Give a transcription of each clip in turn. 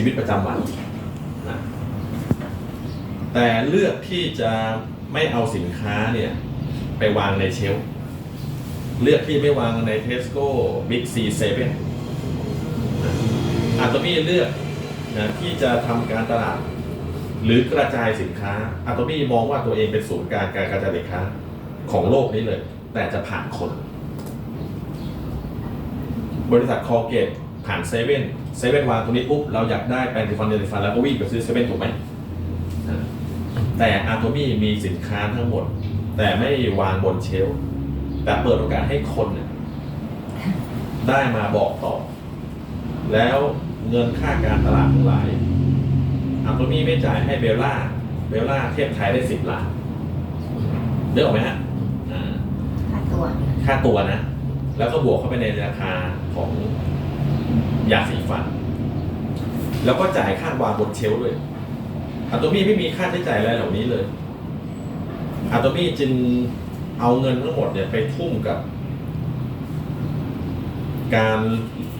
ชีวิตประจำวันนะแต่เลือกที่จะไม่เอาสินค้าเนี่ยไปวางในเชลฟ์เลือกที่ไม่วางในเทสโก้บิ๊กซีเซเว่นอาตมี่เลือกนะที่จะทำการตลาด หรือกระจายสินค้าอาตมี่มองว่าตัวเองเป็นศูนย์กลารการกระจายสินค้าของโลกนี้เลย แต่จะผ่านคน บริษัทคอเกตผ่านเซเว่น เซเว่นวางตรงนี้ปุ๊บเราอยากได้แปรงสีฟันเดลิฟันแล้วก็วิ่งไปซื้อเซเว่นถูกไหมอ่าแต่อาโตมี่มีสินค้าทั้งหมด แต่ไม่วางบนเชลฟ์แต่เปิดโอกาสให้คนเนี่ยได้มาบอกต่อ แล้วเงินค่าการตลาดทั้งหลายอาโตมี่ไม่จ่ายให้เบลล่า เบลล่าเทียบไทยได้สิบล้านเลือกออกไหมฮะอ่าค่าตัว ค่าตัวนะ แล้วก็บวกเข้าไปในราคาของยาสีฟัน แล้วก็จ่ายค่าวางบนเชลฟ์ด้วยอะโตมี่ไม่มีค่าใช้จ่ายอะไรเหล่านี้เลยอะโตมี่จึงเอาเงินทั้งหมดเนี่ยไปทุ่มกับ การ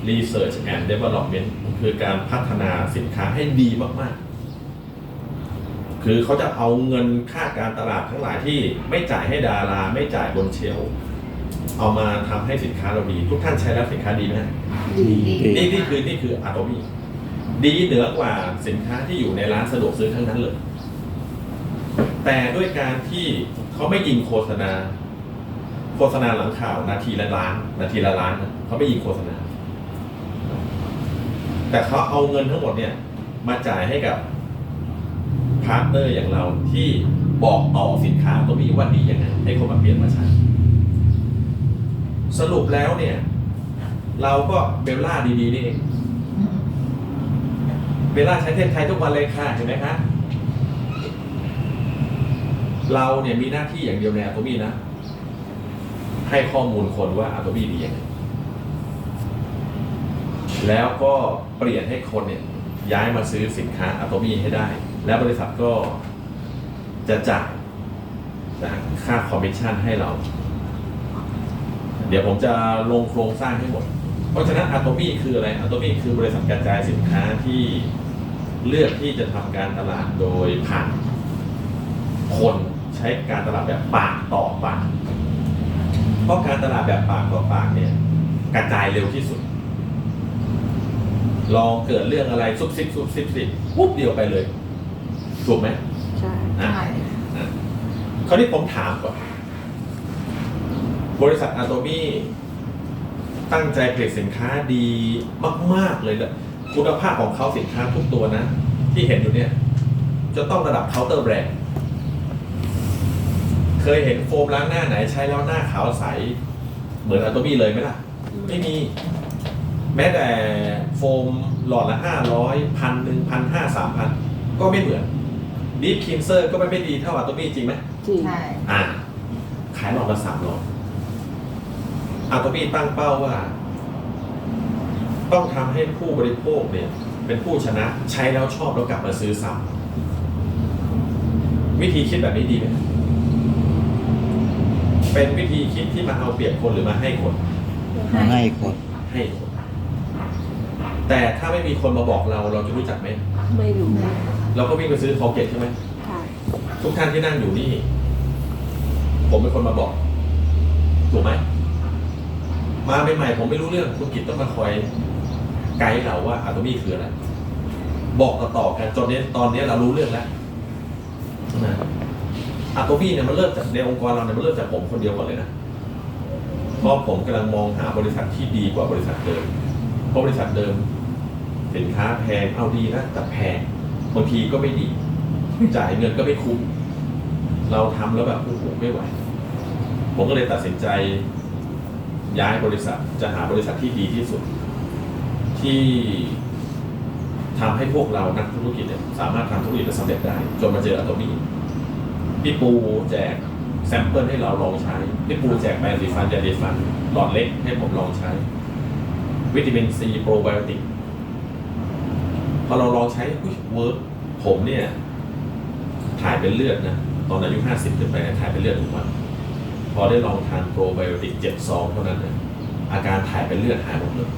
Research and Development คือการพัฒนาสินค้าให้ดีมาก ๆ คือเขาจะเอาเงินค่าการตลาดทั้งหลายที่ไม่จ่ายให้ดารา ไม่จ่ายบนเชลฟ์เอามาทำให้สินค้าเราดี ทุกท่านใช้แล้วสินค้าดีไหมฮะดีนี่นี่คือนี่คืออะโตมี่ ดีเหนือกว่าสินค้าที่อยู่ในร้านสะดวกซื้อทั้งนั้นเลย แต่ด้วยการที่เขาไม่ยิงโฆษณา โฆษณาหลังข่าวนาทีละล้าน นาทีละล้านเขาไม่ยิงโฆษณา แต่เขาเอาเงินทั้งหมดเนี่ย มาจ่ายให้กับพาร์ทเนอร์อย่างเราที่บอกต่อสินค้าตัวนี้ว่าดียังไงให้คนมาเปลี่ยนมาใช้สรุปแล้วเนี่ย เราก็เบลล่าดีๆนี่เอง เบล่าใช้เทศไทยทุกวันเลยค่ะเห็นไหมคะเราเนี่ยมีหน้าที่อย่างเดียวในอะโตมี่นะ ให้ข้อมูลคนว่าอะโตมี่ดียังไงแล้วก็เปลี่ยนให้คนเนี่ยย้ายมาซื้อสินค้าอะโตมี่ให้ได้ แล้วบริษัทก็จะจ่ายค่าคอมมิชชั่นให้เรา เดี๋ยวผมจะลงโครงสร้างให้หมด เพราะฉะนั้นอะโตมี่คืออะไรอะโตมี่คือบริษัทกระจายสินค้าที่ เลือกที่จะทำการตลาดโดยผ่านคนใช้การตลาดแบบปากต่อปาก เพราะการตลาดแบบปากต่อปากเนี่ยกระจายเร็วที่สุด ลองเกิดเรื่องอะไรซุบซิบซุบซิบซิบปุ๊บเดียวไปเลย ถูกไหมใช่อะใช่อะคราวนี้ผมถามก่อน บริษัทอะโตมี่ตั้งใจผลิตสินค้าดีมาก ๆ เลยแหละ คุณภาพของเขาสินค้าทุกตัวนะ ที่เห็นอยู่เนี่ย จะต้องระดับเคาน์เตอร์แบรนด์เคยเห็นโฟมล้างหน้าไหนใช้แล้วหน้าขาวใส เหมือนอะโตมี่เลยไหมล่ะ ไม่มี แม้แต่โฟมหลอดละห้าร้อยพันหนึ่งพันห้าสามพันก็ไม่เหมือนดีฟคินเซอร์ก็ไม่ไม่ดีเท่าอะโตมี่จริงไหมจริงใช่ อ่า ขายหลอดละสามหลอดอาโตมี่ตั้งเป้าว่า ต้องทำให้ผู้บริโภคเนี่ยเป็นผู้ชนะใช้แล้วชอบแล้วกลับมาซื้อซ้ำวิธีคิดแบบนี้ดีไหมเป็นวิธีคิดที่มาเอาเปรียบคนหรือมาให้คนมาให้คนให้คนแต่ถ้าไม่มีคนมาบอกเราเราจะรู้จักไหมไม่รู้เราก็วิ่งไปซื้อคอเกตใช่ไหมใช่ทุกท่านที่นั่งอยู่นี่ ผมเป็นคนมาบอก ถูกไหมมาใหม่ๆผมไม่รู้เรื่องคุณกิตต้องมาคอย ไกด์เราว่าอะโตมี่คืออะไรบอกต่อๆกันจนเนี้ยตอนเนี้ยเรารู้เรื่องแล้วนะอะโตมี่เนี่ยมันเริ่มจากในองค์กรเราเนี่ยมันเริ่มจากผมคนเดียวก่อนเลยนะเพราะผมกำลังมองหาบริษัทที่ดีกว่าบริษัทเดิม เพราะบริษัทเดิม สินค้าแพงเอาดีนะแต่แพงบางทีก็ไม่ดี จ่ายเงินก็ไม่คุ้มเราทำแล้วแบบโอ้โหไม่ไหว ผมก็เลยตัดสินใจย้ายบริษัทจะหาบริษัทที่ดีที่สุด ที่ทำให้พวกเรานักธุรกิจเนี่ยสามารถทำธุรกิจได้สำเร็จได้ จนมาเจออะตมี่พี่ปูแจกแซมเปิลให้เราลองใช้พี่ปูแจกแปรงสีฟันยาดีฟันหลอดเล็กให้ผมลองใช้ วิตามินซีโปรไบโอติกพอเราลองใช้อุ๊ยเวิร์กผมเนี่ย ถ่ายเป็นเลือดนะ ตอนอายุห้าสิบขึ้นไปถ่ายเป็นเลือดทุกวันพอได้ลองทานโปรไบโอติกเจ็ดซองเท่านั้นเนี่ยอาการถ่ายเป็นเลือดหายหมดเลย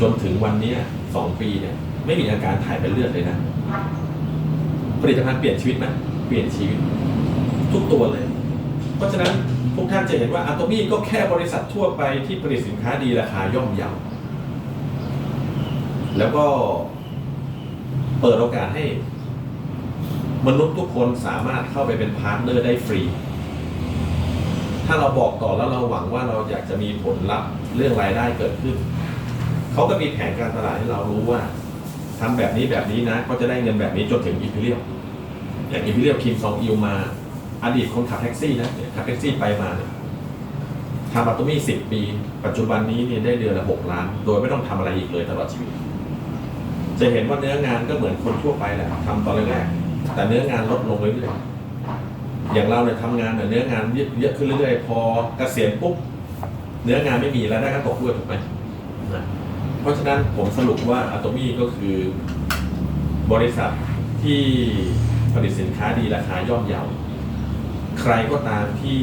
จนถึงวันนี้สองปีเนี่ย ไม่มีอาการถ่ายเป็นเลือดเลยนะ ผลิตภัณฑ์เปลี่ยนชีวิตไหมเปลี่ยนชีวิต ทุกตัวเลย เพราะฉะนั้นทุกท่านจะเห็นว่าอะโตมี่ก็แค่บริษัททั่วไปที่ผลิตสินค้าดีราคาย่อมเยาแล้วก็เปิดโอกาสให้ มนุษย์ทุกคนสามารถเข้าไปเป็นพาร์ทเนอร์ได้ฟรี ถ้าเราบอกต่อแล้วเราหวังว่าเราอยากจะมีผลลัพธ์เรื่องรายได้เกิดขึ้น เขาก็มีแผนการตลาดให้เรารู้ว่าทำแบบนี้แบบนี้นะก็จะได้เงินแบบนี้จนถึงอีพิเรียลอย่างอีพิเรียลคิมซองอิลมาอดีตคนขับแท็กซี่นะขับแท็กซี่ไปมาทำอัตโตมี่สิบปี ปัจจุบันนี้เนี่ยได้เดือนละหกล้าน โดยไม่ต้องทำอะไรอีกเลยตลอดชีวิต จะเห็นว่าเนื้องานก็เหมือนคนทั่วไปแหละทำตอนแรกๆแต่เนื้องานลดลงเรื่อยๆอย่างเราเนี่ยทำงานเนี่ยเนื้องานเยอะขึ้นเรื่อยๆพอเกษียณปุ๊บเนื้องานไม่มีแล้วได้ก็ตกด้วยถูกไหม เพราะฉะนั้นผมสรุปว่าอะโตมี่ก็คือบริษัทที่ผลิตสินค้าดีราคาย่อมเยา ใครก็ตามที่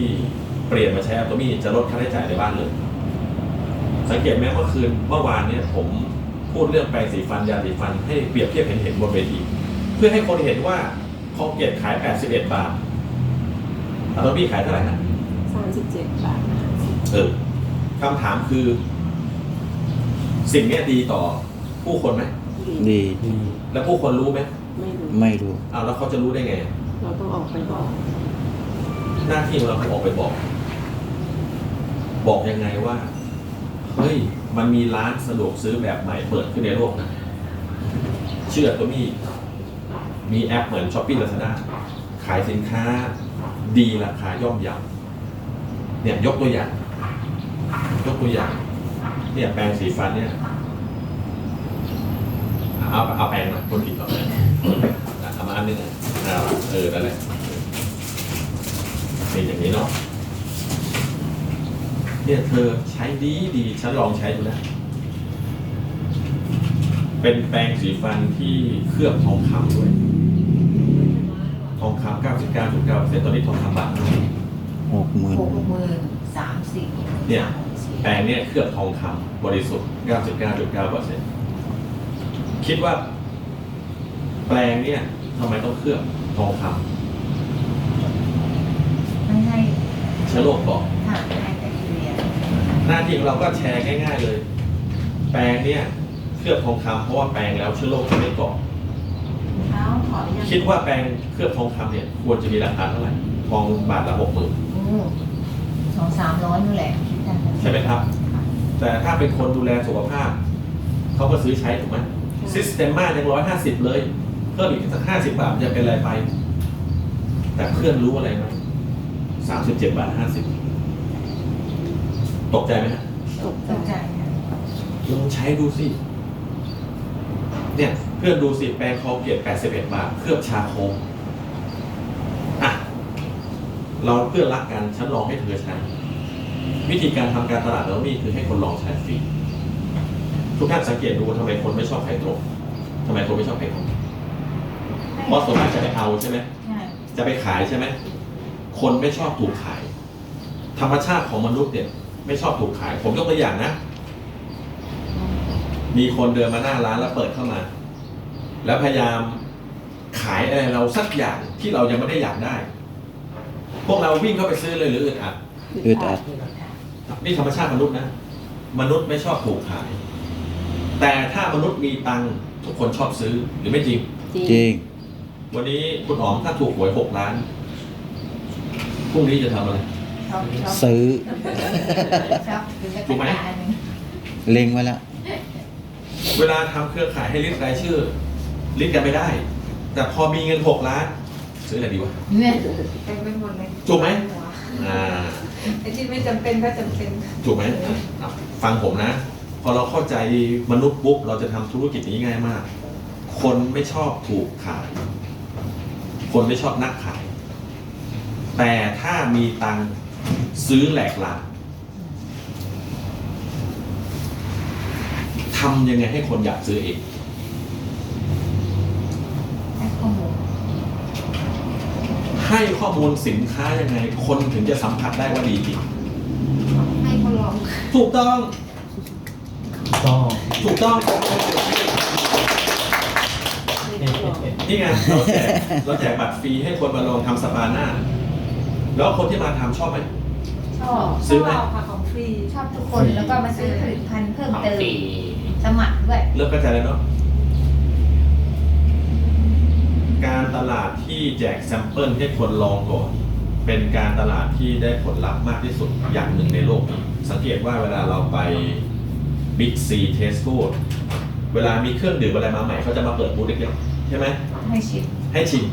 เปลี่ยนมาใช้อะโตมี่จะลดค่าใช้จ่ายในบ้านเลย สังเกตไหมเมื่อคืนเมื่อวานเนี่ยผมพูดเรื่องแปรงสีฟันยาสีฟันให้เปรียบเทียบเห็นเห็นๆบนเวที เพื่อให้คนเห็นว่าคอเกตขาย 81 บาทอะโตมี่ขายเท่าไหร่นะสามสิบเจ็ดบาทเออคำถามคือ สิ่งเนี้ยดีต่อผู้คนไหมดีดีแล้วผู้คนรู้ไหมไม่รู้ไม่รู้ เอาแล้วเขาจะรู้ได้ไง เราต้องออกไปบอกหน้าที่ของเราคือออกไปบอก บอกยังไงว่าเฮ้ยมันมีร้านสะดวกซื้อแบบใหม่เปิดขึ้นในโลกนะเชื่อตัวมีมีแอปเหมือนช้อปปี้ลาซาด้าขายสินค้าดีราคาย่อมเยาเนี่ยยกตัวอย่าง ยกตัวอย่าง เนี่ยแปรงสีฟันเนี่ยเอาเอาแปรงมาคนผิดก่อนเลยเอามาอันนึงอะเอาเออนั่นแหละเป็นอย่างนี้เนาะเนี่ยเธอใช้ดีดีฉันลองใช้ดูแล้วเป็นแปรงสีฟันที่เคลือบทองคำด้วย ทองคำ99.9%ตอนนี้ทองคำบาทหกหมื่นหกหมื่นสามสิบเนี่ย แปรงเนี่ยเคลือบทองคำบริสุทธิ์ 99.9%คิดว่า แปรงเนี่ยทำไมต้องเคลือบทองคไม่ให้ำเชื้อโรคเกาะห่างให้แบคทีเรียหน้าที่ของเราก็แชร์ง่ายๆเลย แปรงเนี่ยเคลือบทองคำเพราะว่าแปรงแล้วเชื้อโรคจะไม่เกาะเท้าขออนุญาตคิดว่าแปรงเคลือบทองคำเนี่ยควรจะมีราคาเท่าไหร่ทองบาทละหกหมื่นอืมสองสามร้อยนู่นแหละคิดกันใช่ไหมครับ แต่ถ้าเป็นคนดูแลสุขภาพ เขาก็ซื้อใช้ถูกไหมซิสเตมมายังร้อยห้าสิบเลย เพิ่มอีกสักห้าสิบบาทจะเป็นอะไรไป แต่เพื่อนรู้อะไรไหมสามสิบเจ็ดบาทห้าสิบตกใจไหมฮะตกตกใจนะลองใช้ดูสิ เนี่ยเพื่อนดูสิแปรงคอเกต81บาท เคลือบชาโคมอะ เราเพื่อนรักกันฉันลองให้เธอใช้ วิธีการทำการตลาดเรามีคือให้คนลองใช้ฟรี ทุกท่านสังเกตดูว่าทำไมคนไม่ชอบขายตรงทำไมคนไม่ชอบขายตรงเพราะส่วนมากจะไปเอาใช่ไหมใช่จะไปขายใช่ไหมคนไม่ชอบถูกขาย ธรรมชาติของมนุษย์เนี่ยไม่ชอบถูกขาย ผมยกตัวอย่างนะ มีคนเดินมาหน้าร้านแล้วเปิดเข้ามา แล้วพยายามขายอะไรเราสักอย่างที่เรายังไม่ได้อยากได้ พวกเราวิ่งเข้าไปซื้อเลยหรืออึดอัดอึดอัด นี่ธรรมชาติมนุษย์นะ มนุษย์ไม่ชอบถูกขาย แต่ถ้ามนุษย์มีตังค์ทุกคนชอบซื้อหรือไม่จริง จริงจริงวันนี้คุณอ๋อมถ้าถูกหวยหกล้านพรุ่งนี้จะทำอะไรชอบชอบซื้อชอบคือจะถูกไหมอันนึงเล็งไว้แล้ว เวลาทำเครือข่ายให้ลิสต์รายชื่อ ลิสต์กันไม่ได้ แต่พอมีเงินหกล้าน ซื้ออะไรดีวะ เนี่ยเต็มไปหมดเลย ถูกไหม อ่า ไอ้ที่ไม่จำเป็นก็จำเป็น ถูกไหมอะฟังผมนะ พอเราเข้าใจมนุษย์ปุ๊บเราจะทำธุรกิจนี้ง่ายมาก คนไม่ชอบถูกขาย คนไม่ชอบนักขาย แต่ถ้ามีตังค์ซื้อแหลกลานทำยังไงให้คนอยากซื้อเอง ให้ข้อมูล ให้ข้อมูลสินค้ายังไง คนถึงจะสัมผัสได้ว่าดีจริงให้คนลอง ถูกต้อง ต้องถูกต้องนี่ไงเราแจกเราแจกบัตรฟรีให้คนมาลองทำสปาหน้า แล้วคนที่มาทำชอบไหม ชอบซื้อไหม ชบค่ะของฟรี ชอบทุกคนแล้วก็มาซื้อผลิตภัณฑ์เพิ่มของเติมฟรีสมัครด้วย เริ่มเข้าใจแล้วเนาะ การตลาดที่ แจกแซมเปิลให้คนลองก่อน เป็นการตลาดที่ได้ผลลัพธ์มากที่สุดอย่างหนึ่งในโลกนี้สังเกตว่าเวลาเราไป Big C Tesco เวลามีเครื่องดื่มอะไรมาใหม่เขาจะมาเปิดบูธเล็กๆใช่ไหมให้ชิมให้ชิม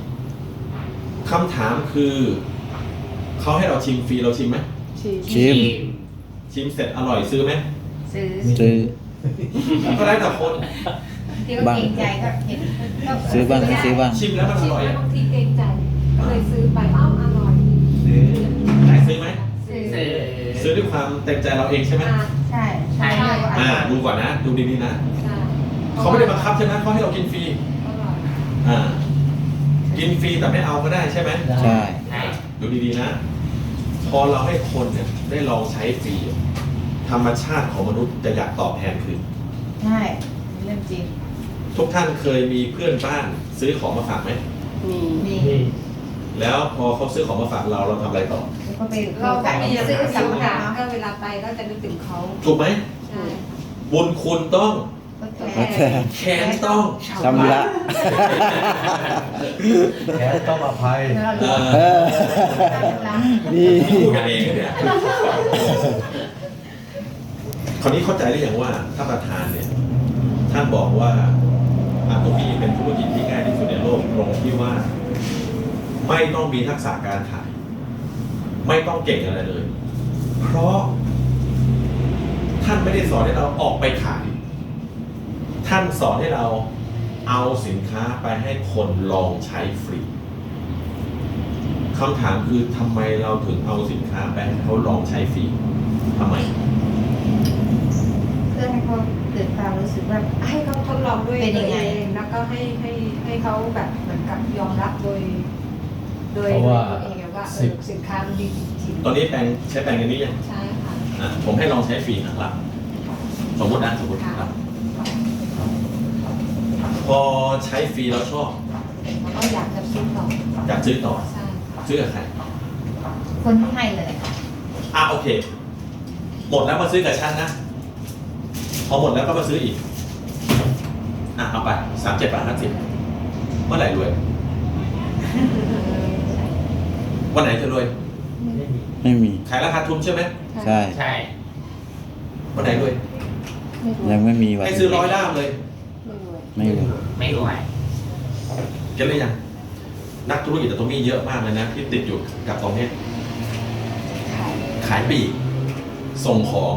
คำถามคือเขาให้เราชิมฟรีเราชิมไหมชีสชิม ชิมเสร็จอร่อยซื้อไหมซื้อ ซื้อก็ได้แต่คน ที่ก็เกรงใจก็เห็นก็ซื้อบ้างไม่ซื้อบ้างชิมแล้วมันอชิมร่อยแล้วอะบางทีเกรงใจก็เลยซื้อไปเอ้าอร่อยไหนซื้อไหมซื้อซื้อซื้อด้วยความเต็มใจเราเองใช่ไหมอ่าใช่ใช่อ่าดูก่อนนะ ดูดีๆนะใช่เขาไม่ได้บังคับใช่ไหมเขาให้เรากินฟรีอร่อยอ่ากินฟรีแต่ไม่เอาก็ได้ใช่ไหมใช่ใช่ ดูดีๆนะ พอเราให้คนเนี่ยได้ลองใช้ฟรีธรรมชาติของมนุษย์จะอยากตอบแทนคืน ใช่เรื่องจริง ทุกท่านเคยมีเพื่อนบ้านซื้อของมาฝากไหม มีมีแล้วพอเขาซื้อของมาฝากเราเราทำอะไรต่อแล้วก็ไปเราก็มีซื้ซื้ออสัสัมมภาภาระระก็เวลาไปก็จะนึกถึงเขาถูกไหมใช่บุญคุณต้อง ก็แค่แค้นต้อง ชำระ แค้นต้องอภัยแล้วเราเอรู้เอออนี่ พูดกันเองนะเนี่ยคราวนี้เข้าใจหรือยังว่าท่านประธานเนี่ย ท่านบอกว่าอาโตมี เป็นธุรกิจที่ง่ายที่สุดในโลกตรงที่ว่า ไม่ต้องมีทักษะการขายไม่ต้องเก่งอะไรเลย เพราะ ท่านไม่ได้สอนให้เราออกไปขาย ท่านสอนให้เราเอาสินค้าไปให้คนลองใช้ฟรีคำถามคือทำไมเราถึงเอาสินค้าไปให้เขาลองใช้ฟรีทำไมเพื่อให้เขา เกิดความรู้สึกว่า ให้เขาทดลองด้วยเป็นยัตัวงไง เองแล้วก็ให้ให้ให้เขาแบบเหมือนกับยอมรับโดย โดยเพราะว่าตัวเองว่าเอสิอบสินค้ามันดีจริงตอนนี้แปลงใช้แปลงอันนี้ยังๆใช่ค่ะอะผมให้ลองใช้ฟรีนะครับสมมตินะสมมติครับ พอใช้ฟรีแล้วชอบแล้วก็อยากจะซื้อต่ออยากซื้อต่อใช่ค่ะซื้อกับใครคนที่ให้เลย อะโอเค หมดแล้วมาซื้อกับฉันนะ พอหมดแล้วก็มาซื้ออีก อะเอาไปสามเจ็ดบาทห้าสิบเมื่อไหร่รวย วันไหนจะรวย ไม่มี ขายราคาทุนใช่ไหม ใช่ ใช่ วันไหนรวย ไม่รวยยังไม่มีวันให้ซื้อร้อยด้ามเลยไม่รวยไม่มีไม่รวยเก็ตหรือยัง นักธุรกิจแต่ตรงนี้เยอะมากเลยนะที่ติดอยู่กับตรงนี้ ขายขายปลีกส่งของ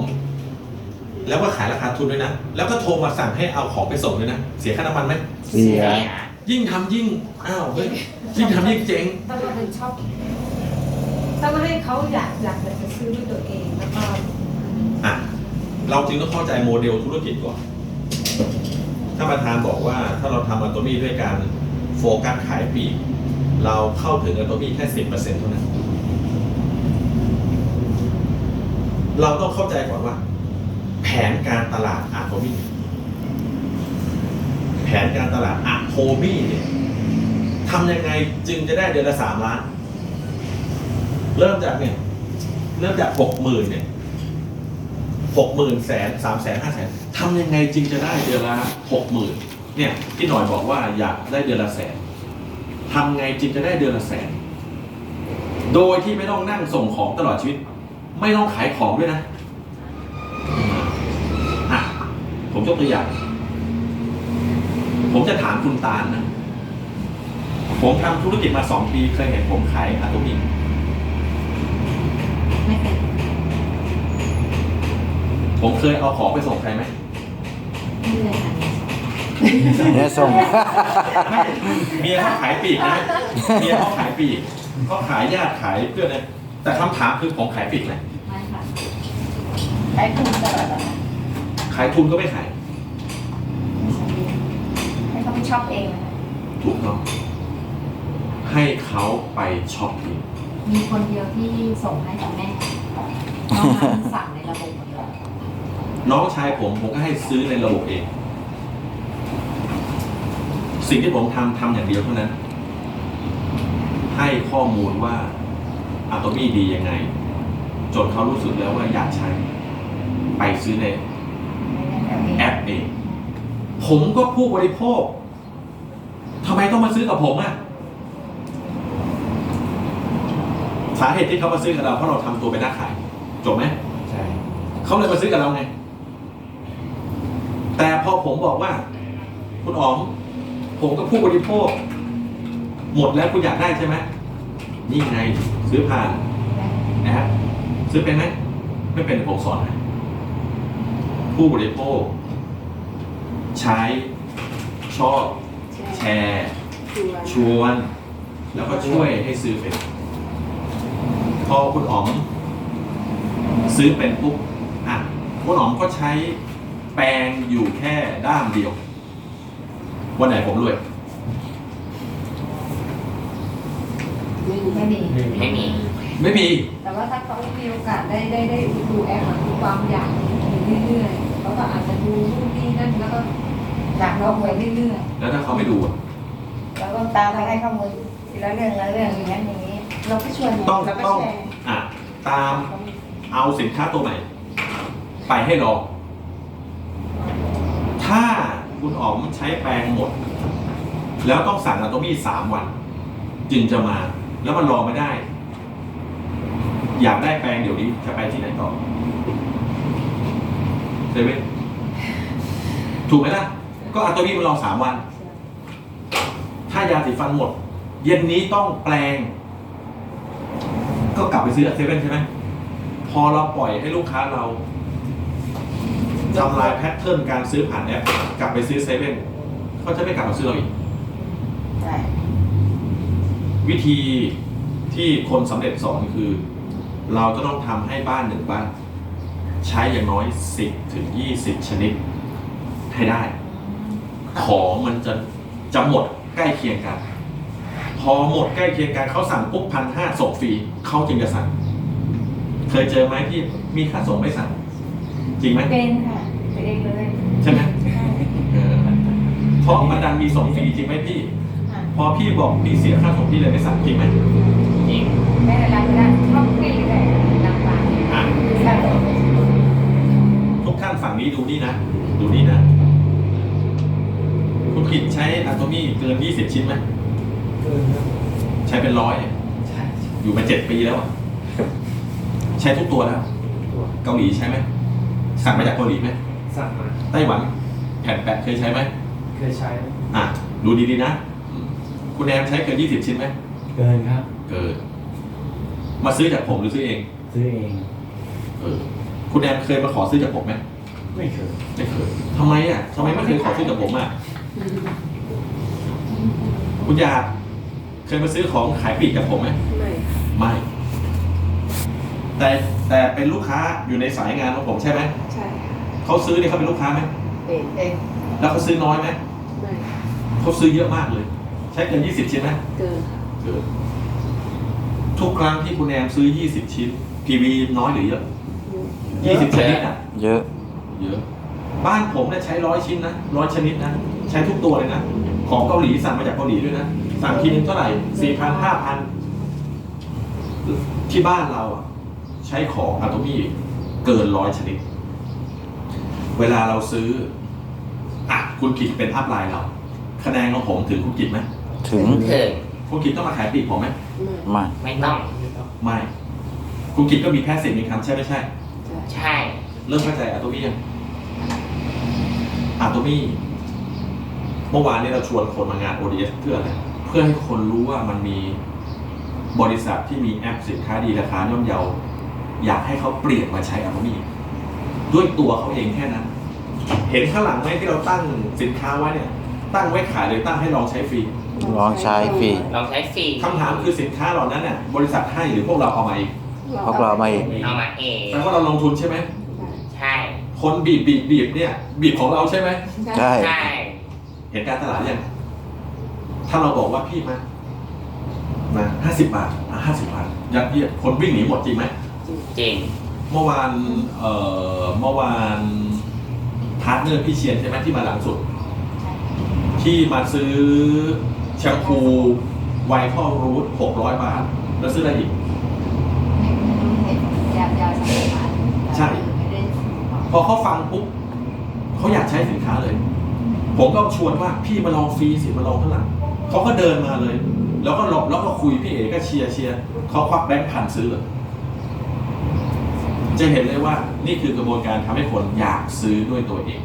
แล้วก็ขายราคาทุนด้วยนะ แล้วก็โทรมาสั่งให้เอาของไปส่งด้วยนะ เสียค่าน้ำมันไหม เสีย ยิ่งทำยิ่ง อ้าวเฮ้ย ยิ่งทำยิ่งเจ๊ง ต้องมาเป็นชอบต้องมาให้เขาอยากอยากจะซื้อด้วยตัวเองแล้วก็อะ เราจึงต้องเข้าใจโมเดลธุรกิจก่อน ถ้านประธานบอกว่าถ้าเราทำอัตโตมี่ด้วยการโฟกัสขายปลีก เราเข้าถึงอัตโตมี่แค่สิบเปอร์เซ็นต์เท่านั้น เราต้องเข้าใจก่อนว่าแผ นการตลาดอะโทมี่แผนการตลาดอะโทมี่เนี่ยทำยังไงจึงจะได้เดือนละสามล้าน เริ่มจากเนี่ย เริ่มจากหกหมื่นเนี่ยหกหมื่นแสนสามแสนห้าแสนทำยังไงจึงจะได้เดือนละหกหมื่นเนี่ยพี่หน่อยบอกว่าอยากได้เดือนละแสนทำไงจึงจะได้เดือนละแสน โดยที่ไม่ต้องนั่งส่งของตลอดชีวิต ไม่ต้องขายของด้วยนะ ผมยกตัวอย่าง ผมจะถามคุณตาลนะ ผมทำธุรกิจมาสองปีเคยเห็นผมขายอะโตมิกไม่เป็นผมเคยเอาของไปส่งใครไหมไม่เลยค่ะเนี่ยส่ง ไม่เมียเขาขายปลีกนะเมียเขาขายปลีกเขาขายญาติขายเพื่อนเลยแต่คำถามคือผมขายปลีกไหมไม่ค่ะใช้ทุนตลอดอะค่ะ ขายทุนก็ไม่ขาย ให้เขาไปช็อปเองนะคะถูกต้องให้เขาไปช็อปเองมีคนเดียวที่ส่งให้กับแม่น้องนั้นสั่งในระบบหมดเลยน้องชายผมผมก็ให้ซื้อในระบบเอง สิ่งที่ผมทำทำอย่างเดียวเท่านั้น ให้ข้อมูลว่าอะตอมี่ดียังไง จนเขารู้สึกแล้วว่าอยากใช้ ไปซื้อในแอ ปเองผมก็ผู้บริโภคทำไมต้องมาซื้อกับผมอะสาเหตุที่เขามาซื้อกับเราเพราะเราทำตัวเป็นนักขายจบไหมใช่เขาเลยมาซื้อกับเราไง แต่พอผมบอกว่า คุณอ๋อม ผมก็ผู้บริโภค หมดแล้วคุณอยากได้ใช่ไหมนี่ไงซื้อผ่านแอปซื้อเป็นไหมไม่เป็นเดี๋ยวผมสอนให้ผู้บริโภค ใช้ ชอบ แชร์ ชวน แล้วก็ช่วยให้ซื้อเป็น พอคุณอ๋อม ซื้อเป็นปุ๊บอะคุณอ๋อมก็ใช้แปรงอยู่แค่ด้ามเดียว วันไหนผมรวย ไม่มี ไม่มี ไม่มี แต่ว่าถ้าเขามีโอกาสได้ได้ได้ดูแอปอะดูความอยากอยู่เรื่อยๆเขาก็ อาจจะดูนู่นนี่นั่นแล้วก็อยากลองไปเรื่อยแล้วถ้าเขาไม่ดูอะแล้วก็ตามไปให้ข้อมูลทีละเรื่องละเรื่องอย่างนั้นอย่างนี้ๆเราก็ชวนต้องแล้วก็ต้องแชร์อะตามเอาสินค้าตัวใหม่ ไปให้ลองถ้าคุณอ๋อมใช้แปรงหมด แล้วต้องสั่งอะโตมี่สามวัน จึงจะมา แล้วมันรอไม่ได้ อยากได้แปรงเดี๋ยวนี้จะไปที่ไหนต่อเซเว่น ถูกไหมล่ะ ก็อะโตมี่มันรอสามวัน ถ้ายาสีฟันหมด เย็นนี้ต้องแปลง ก็กลับไปซื้อเซเว่นใช่ไหม พอเราปล่อยให้ลูกค้าเราทำลายแพทเทิร์นการซื้อผ่านแอปกลับไปซื้อเซเว่นเขาจะไม่กลับมาซื้อเราอีก ใช่วิธีที่คนสำเร็จสอนคือ เราจะต้องทำให้บ้านหนึ่งบ้าน ใช้อย่างน้อย 10ถึง20 ชนิด ให้ได้ ของมันจะจะหมดใกล้เคียงกัน พอหมดใกล้เคียงกันเขาสั่งปุ๊บพันห้าส่งฟรีเขาจึงจะสั่ง เคยเจอไหมที่มีค่าส่งไม่สั่ง จริงไหมเป็นค่ะเป็นเองเลยใช่ไหมเออเพราะมันดันมีส่งฟรีจริงไหมพี่ค่ะพอพี่บอกพี่เสียค่าส่งพี่เลยไม่สั่งจริงไหมจริงไม่ได้รับไม่ได้เข้าฟรีเลย ใช้อะโตมี่เกิน 20 ชิ้นไหมเกินครับใช้เป็นร้อยใช่อยู่มาเจ็ดปีแล้วอะใช้ทุกตัวแล้ว ตัวเกาหลีใช้ไหมสั่งมาจากเกาหลีไหมสั่งมาไต้หวัน แผ่นแปะเคยใช้ไหมเคยใช้อะดูดีๆนะอืมคุณแอมใช้เกิน 20 ชิ้นไหมเกินครับ เกินมาซื้อจากผมหรือซื้อเองซื้อเอง เออคุณแอมเคยมาขอซื้อจากผมไหมไม่เคยไม่เคยทำไมอะทำไมไม่เคยขอซื้อจากผมอะ คุณยาเคยมาซื้อของขายปลีกกับผมไหมไม่ไม่ แต่แต่เป็นลูกค้าอยู่ในสายงานของผมใช่ไหมใช่ค่ะเขาซื้อเนี่ยเขาเป็นลูกค้าไหมเป็นเองแล้วเขาซื้อน้อยไหมไม่เขาซื้อเยอะมากเลย ใช้เกินยี่สิบชิ้นไหมเกินค่ะเกินทุกครั้งที่คุณแอมซื้อยี่สิบชิ้น PV น้อยหรือเยอะยี่สิบชนิดอะเยอะ เยอะ บ้านผมเนี่ยใช้ร้อยชิ้นนะร้อยชนิดนะใช้ทุกตัวเลยนะ ของเกาหลีสั่งมาจากเกาหลีด้วยนะ สั่งทีนึงเท่าไหร่สี่พันห้าพันที่บ้านเราอะใช้ของอะโตมี่เกินร้อยชนิด เวลาเราซื้ออะคุณกิจเป็นอัพไลน์เรา คะแนนของผมถึงคุณกิจไหมถึงถึงคุณกิจต้องมาขายปลีกผมไหมไม่ไม่ไม่ต้องไม่คุณกิจก็มีแพทย์สิทธิ์มีคำใช่ไม่ใช่ใช่ ใช่ เริ่มเข้าใจอะโตมี่ยังอะโตมี่เมื่อวานนี้เราชวนคนมางาน ODS เพื่ออะไรเพื่อให้คนรู้ว่ามันมีบริษัทที่มีแอปสินค้าดีราคาย่อมเยาอยากให้เขาเปลี่ยนมาใช้อะโตมี่ด้วยตัวเขาเองแค่นั้น เห็นข้างหลังไหมที่เราตั้งสินค้าไว้เนี่ย ตั้งไว้ขายหรือตั้งให้ลองใช้ฟรีลองใช้ฟรี ลองใช้ฟรีคำถามคือสินค้าเหล่านั้นน่ะบริษัทให้หรือพวกเราเอามาเองพวกเราไม่ เอามาเองแปลว่าเราลงทุนใช่ไหมใช่ คนบีบบีบบีบเนี่ย บีบของเราใช่ไหมใช่ ใช่ เห็นการตลาดยังถ้าเราบอกว่าพี่มามาห้าสิบบาทอะห้าสิบบาทยัดเยียดคนวิ่งหนีหมดจริงไหมจริงเมื่อวานเอ่อเมื่อวานพาร์ทเนอร์พี่เชียนใช่ไหมที่มาหลังสุดเชที่มาซื้อแชมพูไวท์ท่อรูทหกร้อยบาท แล้วซื้ออะไรอีกไม่ไม่รู้เห็นยายาสมัยนั้นใช่ไม่ได้พอเขาฟังปุ๊บเขาอยากใช้สินค้าเลย ผมก็ชวนว่าพี่มาลองฟรีสิมาลองข้างหลังเขาก็เดินมาเลย แล้วก็หลองแล้วก็คุยพี่เอก็เชียร์เชียร์เขาควักแบงค์พันซื้อ จะเห็นเลยว่านี่คือกระบวนการทำให้คนอยากซื้อด้วยตัวเอง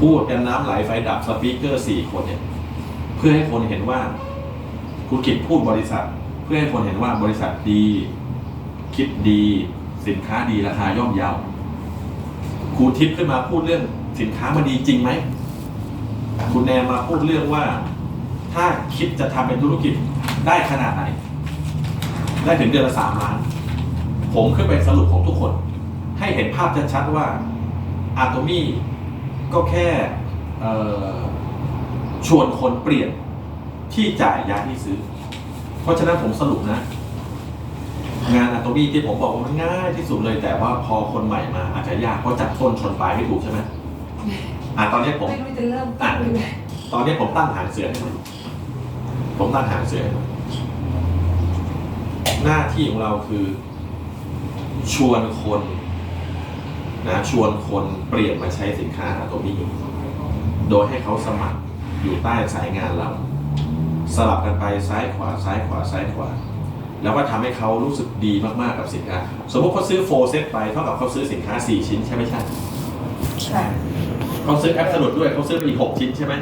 พูดกันน้ำไหลไฟดับสปีกเกอร์สี่คนเนี่ยเพื่อให้คนเห็นว่าคุณกิจพูดบริษัท เพื่อให้คนเห็นว่าบริษัทดี คิดดี สินค้าดีราคาย่อมเยาครูทิพย์ขึ้นมาพูดเรื่อง สินค้ามันดีจริงไหม คุณแนนมาพูดเรื่องว่า ถ้าคิดจะทำเป็นธุรกิจได้ขนาดไหน ได้ถึงเดือนละสามล้าน ผมขึ้นไปสรุปของทุกคน ให้เห็นภาพชัดๆว่าอาตมี่ก็แค่ชวนคนเปลี่ยนที่จ่ายยาที่ซื้อ เพราะฉะนั้นผมสรุปนะ งานอะโตมี่ที่ผมบอกว่ามันง่ายที่สุดเลยแต่ว่าพอคนใหม่มาอาจจะยากเพราะจับต้นชนปลายไม่ถูกใช่ไหม อะตอนนี้ผมไม่รู้จะเริ่มต้นยังไงตอนนี้ผมตั้งหางเสือให้มันผมตั้งหางเสือให้มันหน้าที่ของเราคือ ชวนคนนะชวนคนเปลี่ยนมาใช้สินค้าอะโตมี่โดยให้เขาสมัครอยู่ใต้สายงานเรา สลับกันไปซ้ายขวาซ้ายขวาซ้ายขวา แล้วก็ทำให้เขารู้สึกดีมากๆกับสินค้า สมมติเขาซื้อโฟเซตไปเท่ากับเขาซื้อสินค้า 4 ชิ้นใช่ไหมใช่ค่ะ เขาซื้อแอปสนุดด้วยเขาซื้อไปอีก6ชิ้นใช่ไหม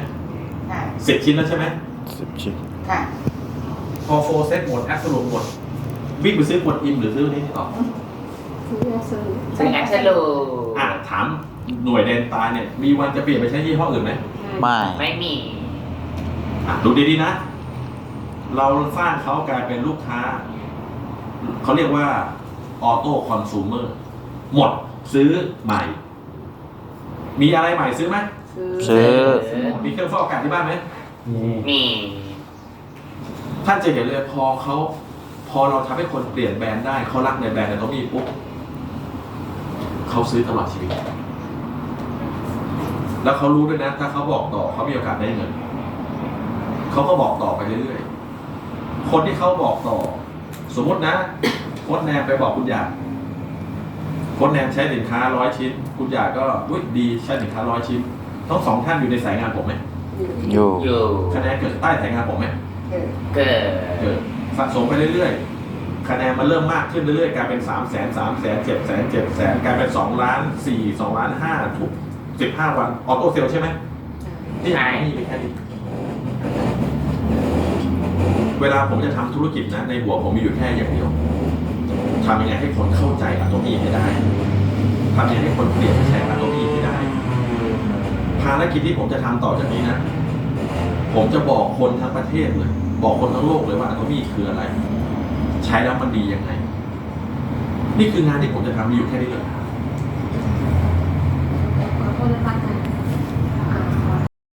ค่ะสิบชิ้นแล้วใช่ไหมสิบชิ้นค่ะพอโฟเซตหมดแอปสนุดหมด วิ่งไปซื้อกดอิมหรือซื้อนี้ต่อซื้อแอสเซอร์ซึ่งแอคเซลูอะถามหน่วยเดนตาเนี่ย มีวันจะเปลี่ยนไปใช้ยี่ห้ออื่นไหมไม่ไม่มีอะดูดีๆนะ เราสร้างเขากลายเป็นลูกค้า เขาเรียกว่าออโต้คอน sumer หมดซื้อใหม่ มีอะไรใหม่ซื้อไหมซื้อ มีเครื่องฟอกอากาศที่บ้านไหมมีท่านจะเห็นเลยพอเขาพอเราทำให้คนเปลี่ยนแบรนด์ได้เขารักในแบรนด์ในตัวมีปุ๊บเขาซื้อตลอดชีวิต แล้วเขารู้ด้วยนะ ถ้าเขาบอกต่อเขามีโอกาสได้เงินเขาก็บอกต่อไปเรื่อยๆคนที่เขาบอกต่อ สมมตินะโค้ดแนมไปบอกคุณหยาด โค้ดแนมใช้สินค้าร้อยชิ้น คุณหยาดก็อุ้ยดีใช้สินค้าร้อยชิ้น ทั้งสองท่านอยู่ในสายงานผมไหมอยู่ อยู่คะแนนเกิดใต้สายงานผมไหมเกิดเกิดเกิดสะสมไปเรื่อยๆ คะแนนมันเริ่มมากขึ้นเรื่อยๆ กลายเป็นสามแสนสามแสนเจ็ดแสนเจ็ดแสนกลายเป็นสองล้านสี่สองล้านห้าทุกสิบห้าวันออโต้เซลใช่ไหมนี่นี่ไม่แค่นี้เวลาผมจะทำธุรกิจนะ ในหัวผมมีอยู่แค่อย่างเดียว ทำยังไงให้คนเข้าใจอะโนมีให้ได้ทำยังไงให้คนเปลี่ยนมาใช้อะโนมีให้ได้ ภารกิจที่ผมจะทำต่อจากนี้นะ ผมจะบอกคนทั้งประเทศเลย บอกคนทั้งโลกเลยว่าอะโนมีคืออะไร ใช้แล้วมันดียังไง นี่คืองานที่ผมจะทำมีอยู่แค่นี้เลย